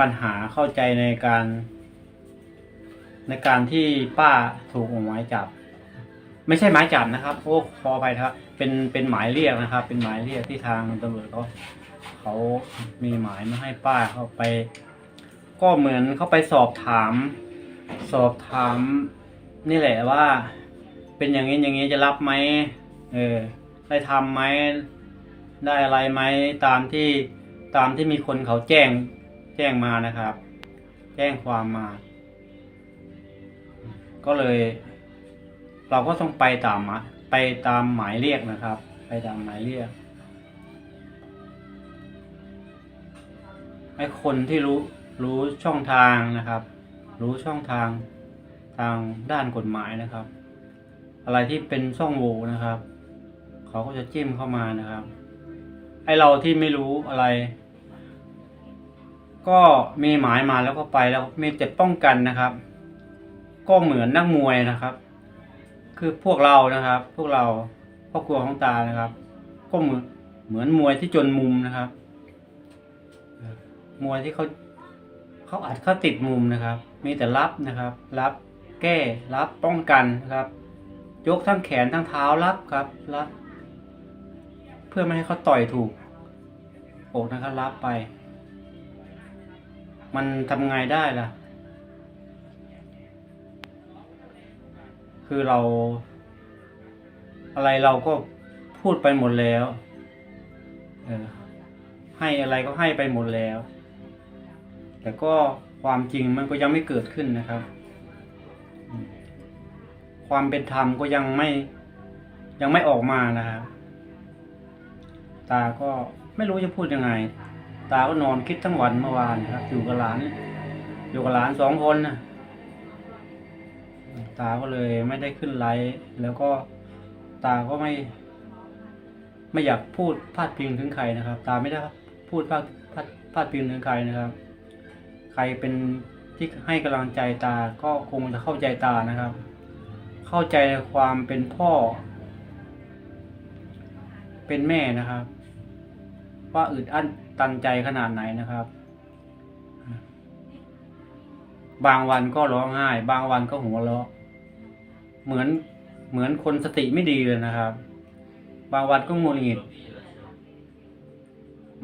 ปัญหาเข้าใจในการ ในการที่ป้าถูกออกหมายจับ ไม่ใช่หมายจับนะครับโอ้ขออภัยครับเป็นเป็นหมายเรียกนะครับ เป็นหมายเรียกที่ทางตำรวจเขาเขามีหมายมาให้ป้าเข้าไป ก็เหมือนเขาไปสอบถาม สอบถาม นี่แหละว่า เป็นอย่างนี้อย่างนี้จะรับไหมเออได้ทำไหมได้อะไรไหมตามที่ตามที่มีคนเขาแจ้ง แจ้งมานะครับ แจ้งความมา ก็เลย เราก็ต้องไปตามมาไปตามหมายเรียกนะครับ ไปตามหมายเรียกไอ้คนที่รู้รู้ช่องทางนะครับ รู้ช่องทางทางด้านกฎหมายนะครับ อะไรที่เป็นช่องโหว่นะครับ เขาก็จะจิ้มเข้ามานะครับไอเราที่ไม่รู้อะไร ก็มีหมายมาแล้วก็ไปแล้วมีแต่ป้องกันนะครับ ก็เหมือนนักมวยนะครับ คือพวกเรานะครับ พวกเราครอบครัวของตานะครับ ก็เหมือนเหมือนมวยที่จนมุมนะครับ มวยที่เขาเขาอัดเขาติดมุมนะครับ มีแต่รับนะครับ รับแก้รับป้องกันนะครับ ยกทั้งแขนทั้งเท้ารับครับรับ เพื่อไม่ให้เขาต่อยถูกอกนะครับรับไป มันทำไงได้ล่ะ คือเรา อะไรเราก็พูดไปหมดแล้วให้อะไรก็ให้ไปหมดแล้ว แต่ก็ความจริงมันก็ยังไม่เกิดขึ้นนะครับ ความเป็นธรรมก็ยังไม่ยังไม่ออกมานะครับ ตาก็ไม่รู้จะพูดยังไง ตาก็นอนคิดทั้งวันเมื่อวานครับ อยู่กับหลาน อยู่กับหลานสองคนนะตาก็เลยไม่ได้ขึ้นไลฟ์แล้วก็ตาก็ไม่ ไม่อยากพูดพาดพิงถึงใครนะครับ ตาไม่ได้พูดพาดพาดพาดพิงถึงใครนะครับ ใครเป็นที่ให้กำลังใจตาก็คงจะเข้าใจตานะครับ เข้าใจความเป็นพ่อ เป็นแม่นะครับ ว่าอึดอั้นตันใจขนาดไหนนะครับ บางวันก็ร้องไห้ บางวันก็หัวเราะ เหมือนเหมือนคนสติไม่ดีเลยนะครับ บางวันก็งุนงิด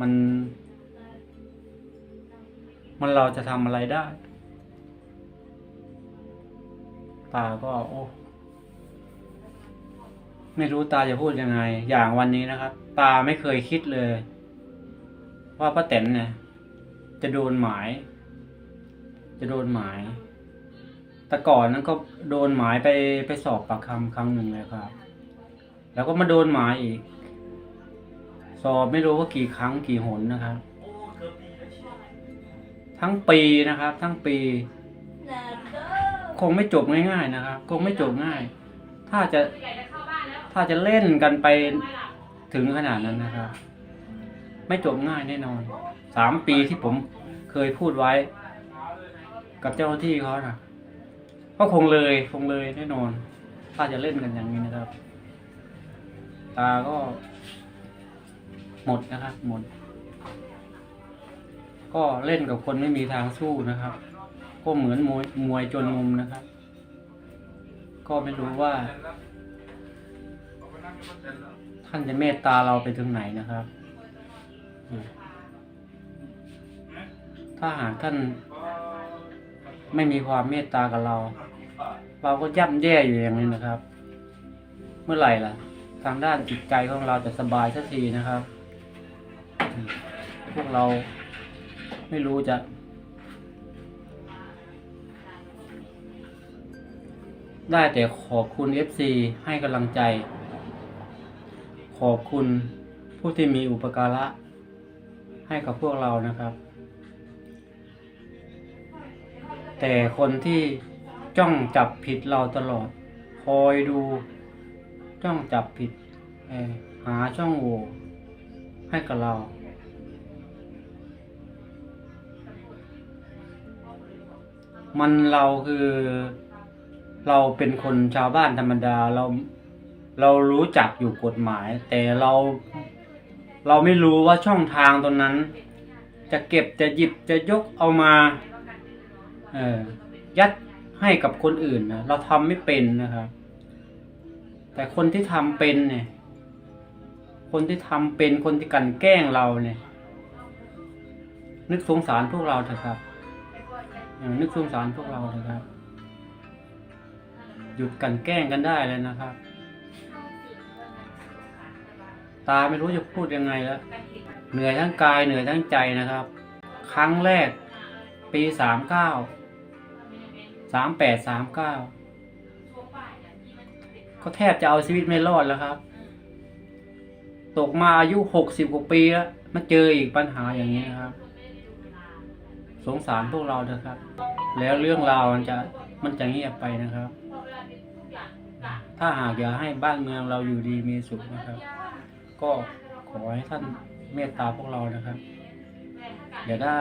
มัน มันเราจะทำอะไรได้ตาก็โอ้ไม่รู้ตาจะพูดยังไง อย่างวันนี้นะครับ ตาไม่เคยคิดเลย ว่าป้าแตนเนี่ยจะโดนหมาย จะโดนหมาย แต่ก่อนนั้นก็โดนหมายไปไปสอบปากคำครั้งหนึ่งเลยครับ แล้วก็มาโดนหมายอีก สอบไม่รู้ว่ากี่ครั้งกี่หนนะครับ ทั้งปีนะครับ ทั้งปี คงไม่จบง่ายๆนะครับ คงไม่จบง่าย ถ้าจะถ้าจะเล่นกันไปถึงขนาดนั้นนะครับ ไม่จบง่ายแน่นอนสามปีที่ผมเคยพูดไว้ กับเจ้าหน้าที่เขานะก็คงเลยคงเลยแน่นอน ถ้าจะเล่นกันอย่างนี้นะครับ ตาก็ หมดนะครับ หมด ก็เล่นกับคนไม่มีทางสู้นะครับ ก็เหมือนมวยมวยจนมุมนะครับ ก็ไม่รู้ว่า ท่านจะเมตตาเราไปถึงไหนนะครับ ถ้าหากท่านไม่มีความเมตตากับเรา เราก็ย่ำแย่อยู่อย่างนี้นะครับ เมื่อไหร่ล่ะ ทางด้านจิตใจของเราจะสบายสักทีนะครับ พวกเราไม่รู้จะ ได้แต่ขอบคุณ FC ให้กำลังใจ ขอบคุณผู้ที่มีอุปการะ ให้กับพวกเรานะครับ แต่คนที่จ้องจับผิดเราตลอด คอยดูจ้องจับผิดหาช่องโหว่ให้กับเรา มันเราคือเราเป็นคนชาวบ้านธรรมดาเราเรารู้จักอยู่กฎหมาย แต่เรา เราไม่รู้ว่าช่องทางตรงนั้น จะเก็บจะหยิบจะยกเอามาเออยัดให้กับคนอื่นนะเราทำไม่เป็นนะครับ แต่คนที่ทำเป็นเนี่ย คนที่ทำเป็นคนที่กันแกล้งเราเนี่ย นึกสงสารพวกเราเถอะครับนึกสงสารพวกเราเถอะครับ หยุดกันแกล้งกันได้เลยนะครับ ตาไม่รู้จะพูดยังไงแล้วเหนื่อยทั้งกายเหนื่อยทั้งใจนะครับ ครั้งแรก ปีสามเก้าสามแปดสามเก้าก็แทบจะเอาชีวิตไม่รอดแล้วครับ ตกมาอายุหกสิบกว่าปีแล้วมาเจออีกปัญหาอย่างนี้นะครับ สงสารพวกเราเถอะครับ แล้วเรื่องราวมันจะมันจะเงียบไปนะครับ ถ้าหากอยากให้บ้านเมืองเราอยู่ดีมีสุขนะครับ ก็ขอให้ท่านเมตตาพวกเรานะครับ อย่าได้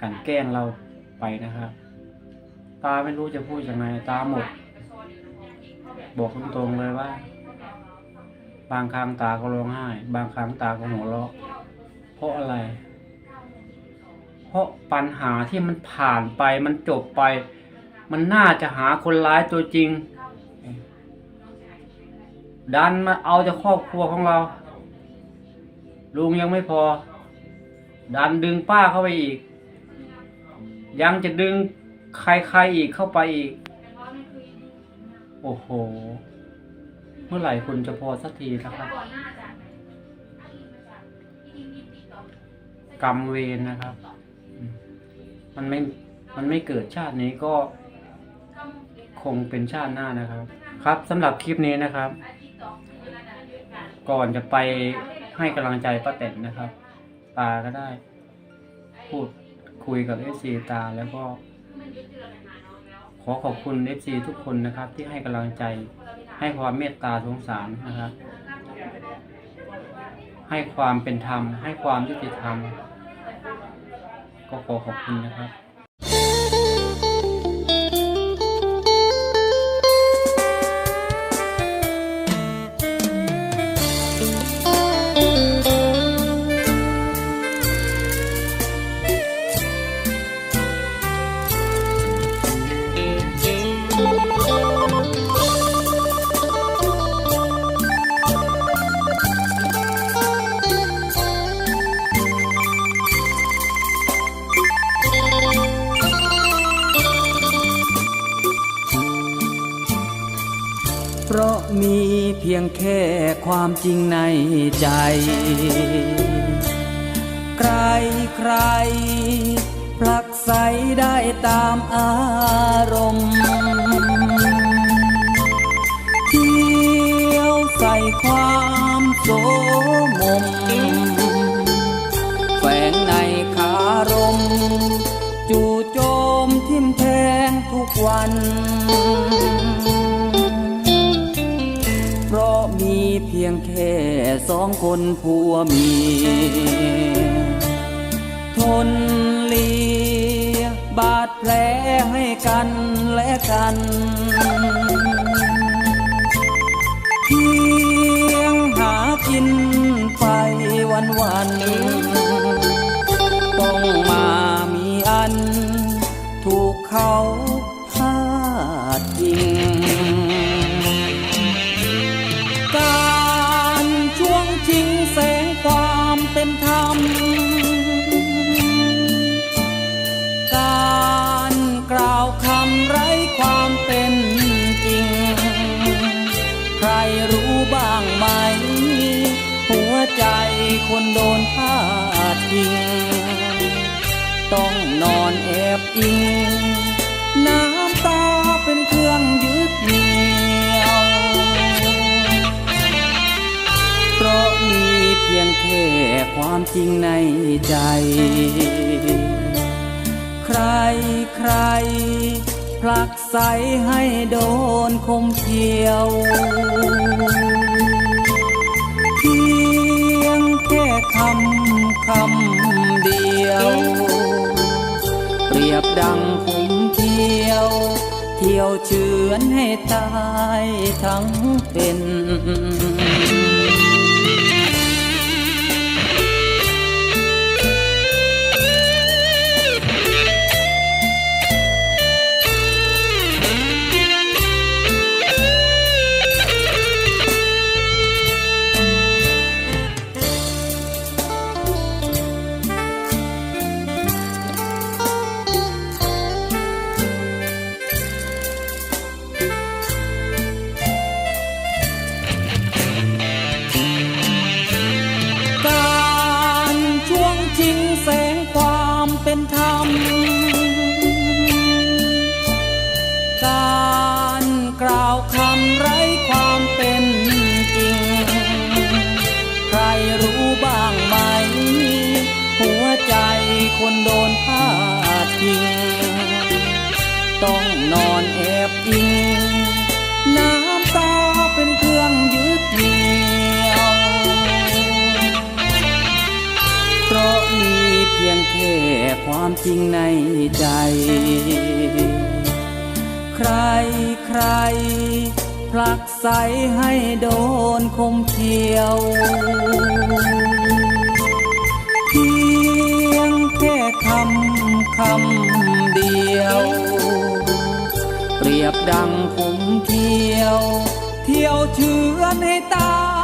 กันแกล้งเราไปนะครับ ตาไม่รู้จะพูดยังไง ตาหมด บอกตรงๆเลยว่า บางครั้งตาก็ร้องไห้ บางครั้งตาก็หัวเราะ เพราะอะไร เพราะปัญหาที่มันผ่านไปมันจบไป มันน่าจะหาคนร้ายตัวจริง ดันมาเอาจากครอบครัวของเรา ลุงยังไม่พอ ดันดึงป้าเข้าไปอีก ยังจะดึงใครๆอีกเข้าไปอีก โอ้โห เมื่อไหร่คุณจะพอสักทีนะครับ กรรมเวรนะครับ มันไม่ มันไม่เกิดชาตินี้ก็คงเป็นชาติหน้านะครับ ครับสำหรับคลิปนี้นะครับ ก่อนจะไปให้กำลังใจป้าแตนนะครับ ตาก็ได้ พูดคุยกับเอฟซีตาแล้วก็ ขอขอบคุณเอฟซีทุกคนนะครับ ที่ให้กำลังใจให้ความเมตตาสงสารนะครับ ให้ความเป็นธรรม ให้ความยุติธรรม ก็ขอขอบคุณนะครับ มีเพียงแค่ความจริงในใจ ใครใครผลักใสได้ตามอารมณ์เที่ยวใส่ความโสมม แฝงในคารม จู่โจมทิมแทงทุกวัน สองคนผัวเมียทนเลียบาดแผลให้กันและกันาวคำไร้ความเป็นจริง ใครรู้บ้างไหม หัวใจคนโดนพาดพิง ต้องนอนแอบอิง น้ำตาเป็นเครื่องยึดเหนี่ยว เพราะมีเพียงแค่ความจริงในใจใครใคร ผลักใสให้โดนคมเขียวเพียงแค่คำคำเดียว เปรียบดังขุมเขียว เที่ยวเชือนให้ตายทั้งเป็น งในใจ ใครใครผลักใสให้โดนคมเขียวเพียงแค่คำคำเดียว เปรียบดังผมเที่ยว เที่ยวเชือนให้ตา